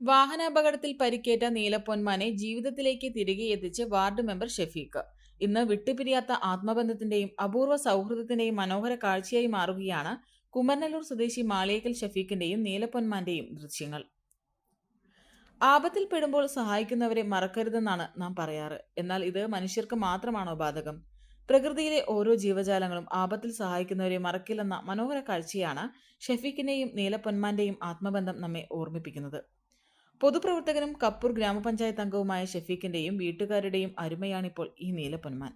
വാഹനാപകടത്തിൽ പരിക്കേറ്റ നീലപ്പൊന്മാനെ ജീവിതത്തിലേക്ക് തിരികെ എത്തിച്ച് വാർഡ് മെമ്പർ ഷെഫീഖ്. ഇന്ന് വിട്ടുപിരിയാത്ത ആത്മബന്ധത്തിന്റെയും അപൂർവ സൗഹൃദത്തിന്റെയും മനോഹര കാഴ്ചയായി മാറുകയാണ് കുമരനല്ലൂർ സ്വദേശി മാളിയേക്കൽ ഷഫീഖിന്റെയും നീലപ്പൊന്മാന്റെയും ദൃശ്യങ്ങൾ. ആപത്തിൽപ്പെടുമ്പോൾ സഹായിക്കുന്നവരെ മറക്കരുതെന്നാണ് നാം പറയാറ്. എന്നാൽ ഇത് മനുഷ്യർക്ക് മാത്രമാണോ ബാധകം? പ്രകൃതിയിലെ ഓരോ ജീവജാലങ്ങളും ആപത്തിൽ സഹായിക്കുന്നവരെ മറക്കില്ലെന്ന മനോഹര കാഴ്ചയാണ് ഷഫീഖിന്റെയും നീലപ്പൊന്മാന്റെയും ആത്മബന്ധം നമ്മെ ഓർമ്മിപ്പിക്കുന്നത്. പൊതുപ്രവർത്തകനും കപ്പൂർ ഗ്രാമപഞ്ചായത്ത് അംഗവുമായ ഷെഫീഖിന്റെയും വീട്ടുകാരുടെയും അരുമയാണിപ്പോൾ ഈ നീലപ്പൊന്മാൻ.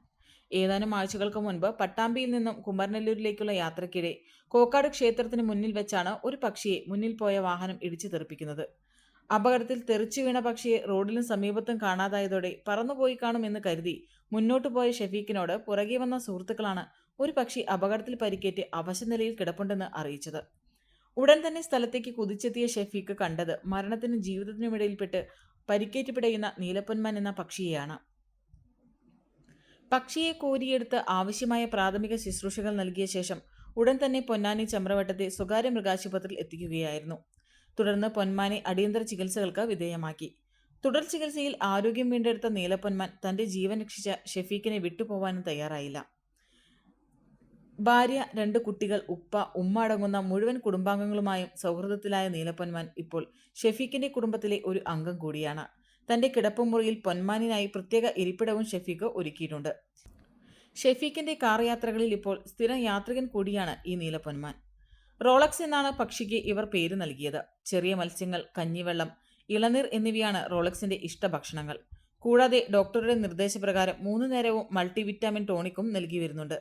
ഏതാനും ആഴ്ചകൾക്ക് മുൻപ് പട്ടാമ്പിയിൽ നിന്നും കുമരനെല്ലൂരിലേക്കുള്ള യാത്രക്കിടെ കോക്കാട് ക്ഷേത്രത്തിന് മുന്നിൽ വെച്ചാണ് ഒരു പക്ഷിയെ മുന്നിൽ പോയ വാഹനം ഇടിച്ചു തെറിപ്പിക്കുന്നത്. അപകടത്തിൽ തെറിച്ചു വീണ പക്ഷിയെ റോഡിലും സമീപത്തും കാണാതായതോടെ പറന്നുപോയി കാണുമെന്ന് കരുതി മുന്നോട്ടു പോയ ഷെഫീഖിനോട് പുറകെ വന്ന സുഹൃത്തുക്കളാണ് ഒരു പക്ഷി അപകടത്തിൽ പരിക്കേറ്റ് അവശനിലയിൽ കിടപ്പുണ്ടെന്ന് അറിയിച്ചത്. ഉടൻ തന്നെ സ്ഥലത്തേക്ക് കുതിച്ചെത്തിയ ഷെഫീഖ് കണ്ടത് മരണത്തിനും ജീവിതത്തിനുമിടയിൽപ്പെട്ട് പരിക്കേറ്റ് പിടയുന്ന നീലപ്പൊന്മാൻ എന്ന പക്ഷിയെയാണ്. പക്ഷിയെ കോരിയെടുത്ത് ആവശ്യമായ പ്രാഥമിക ശുശ്രൂഷകൾ നൽകിയ ശേഷം ഉടൻ തന്നെ പൊന്നാനി ചമ്രവട്ടത്തെ സ്വകാര്യ മൃഗാശുപത്രിയിൽ എത്തിക്കുകയായിരുന്നു. തുടർന്ന് പൊന്മാനെ അടിയന്തര ചികിത്സകൾക്ക് വിധേയമാക്കി. തുടർ ചികിത്സയിൽ ആരോഗ്യം വീണ്ടെടുത്ത നീലപ്പൊന്മാൻ തന്റെ ജീവൻ രക്ഷിച്ച ഷെഫീഖിനെ വിട്ടുപോവാനും തയ്യാറായില്ല. ഭാര്യ രണ്ട് കുട്ടികൾ ഉപ്പ ഉമ്മ അടങ്ങുന്ന മുഴുവൻ കുടുംബാംഗങ്ങളുമായും സൗഹൃദത്തിലായ നീലപ്പൊന്മാൻ ഇപ്പോൾ ഷെഫീഖിന്റെ കുടുംബത്തിലെ ഒരു അംഗം കൂടിയാണ്. തന്റെ കിടപ്പുമുറിയിൽ പൊന്മാനിനായി പ്രത്യേക ഇരിപ്പിടവും ഷെഫീഖ് ഒരുക്കിയിട്ടുണ്ട്. ഷെഫീഖിന്റെ കാർ യാത്രകളിൽ ഇപ്പോൾ സ്ഥിരം യാത്രികൻ കൂടിയാണ് ഈ നീലപ്പൊന്മാൻ റോളക്സ് എന്നാണ് പക്ഷിക്ക് ഇവർ പേര് നൽകിയത്. ചെറിയ മത്സ്യങ്ങൾ കഞ്ഞിവെള്ളം ഇളനീർ എന്നിവയാണ് റോളക്സിന്റെ ഇഷ്ടഭക്ഷണങ്ങൾ കൂടാതെ ഡോക്ടറുടെ നിർദ്ദേശപ്രകാരം മൂന്ന് നേരവും മൾട്ടിവിറ്റാമിൻ ടോണിക്കും നൽകി വരുന്നുണ്ട്.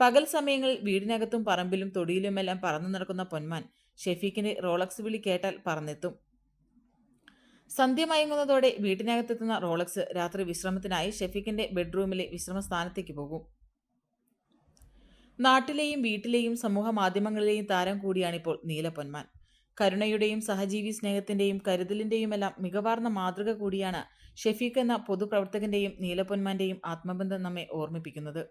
പകൽ സമയങ്ങളിൽ വീടിനകത്തും പറമ്പിലും തൊടിയിലുമെല്ലാം പറന്നു നടക്കുന്ന പൊന്മാൻ ഷെഫീഖിന്റെ റോളക്സ് വിളി കേട്ടാൽ പറന്നെത്തും. സന്ധ്യ മയങ്ങുന്നതോടെ വീട്ടിനകത്തെത്തുന്ന റോളക്സ് രാത്രി വിശ്രമത്തിനായി ഷെഫീഖിന്റെ ബെഡ്റൂമിലെ വിശ്രമ സ്ഥാനത്തേക്ക് പോകും. നാട്ടിലെയും വീട്ടിലെയും സമൂഹ മാധ്യമങ്ങളിലെയും താരം കൂടിയാണിപ്പോൾ നീല പൊന്മാൻ. കരുണയുടെയും സഹജീവി സ്നേഹത്തിന്റെയും കരുതലിന്റെയുമെല്ലാം മികവാർന്ന മാതൃക കൂടിയാണ് ഷെഫീഖ് എന്ന പൊതുപ്രവർത്തകന്റെയും നീലപ്പൊന്മാന്റെയും ആത്മബന്ധം നമ്മെ ഓർമ്മിപ്പിക്കുന്നത്.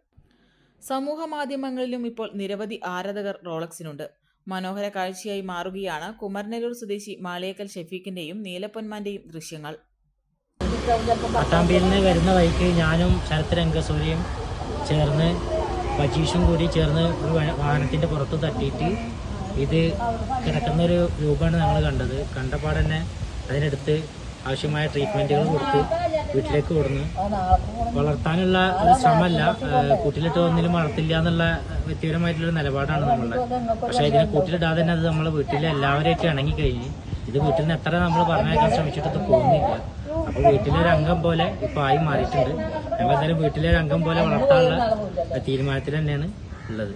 സമൂഹ മാധ്യമങ്ങളിലും ഇപ്പോൾ നിരവധി ആരാധകർ റോളക്സിനുണ്ട്. മനോഹര കാഴ്ചയായി മാറുകയാണ് കുമരനെല്ലൂർ സ്വദേശി മാളിയേക്കൽ ഷെഫീഖിന്റെയും നീലപ്പൊന്മാന്റെയും ദൃശ്യങ്ങൾ. പട്ടാമ്പിയിൽ നിന്ന് വരുന്ന വഴിക്ക് ഞാനും ശരത് രംഗസൂരിയും ചേർന്ന് ബജീഷും കൂടി ചേർന്ന് ഒരു വാഹനത്തിന്റെ പുറത്ത് തട്ടിയിട്ട് ഇത് കിടക്കുന്ന ഒരു രൂപമാണ് ഞങ്ങൾ കണ്ടത്. കണ്ടപാടന്നെ അതിനടുത്ത് ആവശ്യമായ ട്രീറ്റ്മെന്റുകൾ കൊടുത്ത് വീട്ടിലേക്ക് കൊടുന്ന് വളർത്താനുള്ള ഒരു ശ്രമമല്ല. കൂട്ടിലിട്ട് ഒന്നിലും വളർത്തില്ല എന്നുള്ള വ്യക്തിപരമായിട്ടുള്ള നിലപാടാണ് നമ്മളുടെ. പക്ഷേ ഇതിനെ കൂട്ടിലിടാതെ തന്നെ അത് നമ്മൾ വീട്ടിലെ എല്ലാവരെയൊക്കെ ഇണങ്ങി കഴിഞ്ഞ് ഇത് വീട്ടിൽ നിന്ന് എത്ര നമ്മൾ പറഞ്ഞേക്കാൻ ശ്രമിച്ചിട്ട് ഇത് പോകുന്നില്ല. അപ്പൊ വീട്ടിലെ ഒരു അംഗം പോലെ ഇപ്പൊ ആയി മാറിയിട്ടുണ്ട്. ഞങ്ങൾ എന്തായാലും വീട്ടിലെ ഒരു അംഗം പോലെ വളർത്താനുള്ള തീരുമാനത്തിൽ തന്നെയാണ് ഉള്ളത്.